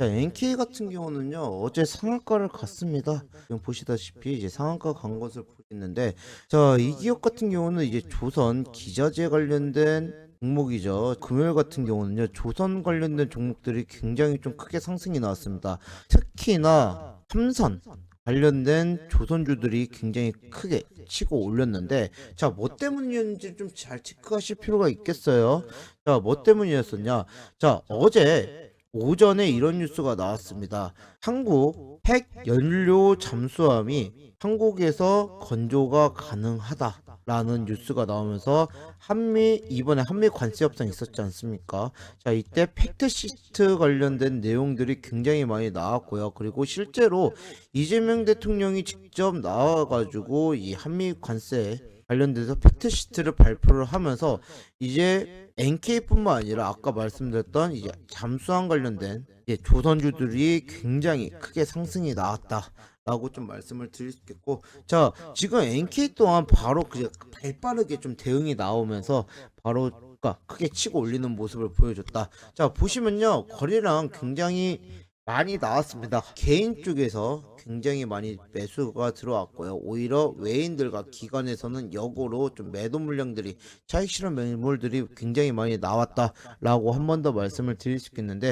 자, NK 같은 경우는요, 어제 상한가를 갔습니다. 지금 보시다시피 이제 상한가 간 것을 보시는데, 자, 이 기업 같은 경우는 이제 조선 기자재 관련된 종목이죠. 금요일 같은 경우는요, 조선 관련된 종목들이 굉장히 좀 크게 상승이 나왔습니다. 특히나 삼선 관련된 조선주들이 굉장히 크게 치고 올렸는데, 자, 뭐 때문이었는지 좀 잘 체크하실 필요가 있겠어요. 자, 뭐 때문이었었냐? 자, 어제 오전에 이런 뉴스가 나왔습니다. 한국 핵 연료 잠수함이 한국에서 건조가 가능하다라는 뉴스가 나오면서 한미 이번에 한미 관세 협상 있었지 않습니까? 자, 이때 팩트 시트 관련된 내용들이 굉장히 많이 나왔고요. 그리고 실제로 이재명 대통령이 직접 나와가지고 이 한미 관세 관련돼서 팩트 시트를 발표를 하면서 이제 NK뿐만 아니라 아까 말씀드렸던 이제 잠수함 관련된 조선주들이 굉장히 크게 상승이 나왔다 라고 좀 말씀을 드릴 수 있겠고 자 지금 NK 또한 바로 그 발빠르게 좀 대응이 나오면서 바로 가 크게 치고 올리는 모습을 보여줬다. 자 보시면요 거래량 굉장히 많이 나왔습니다. 개인 쪽에서 굉장히 많이 매수가 들어왔고요. 오히려 외인들과 기관에서는 역으로 좀 매도 물량들이 차익 실현 매물들이 굉장히 많이 나왔다라고 한 번 더 말씀을 드릴 수 있겠는데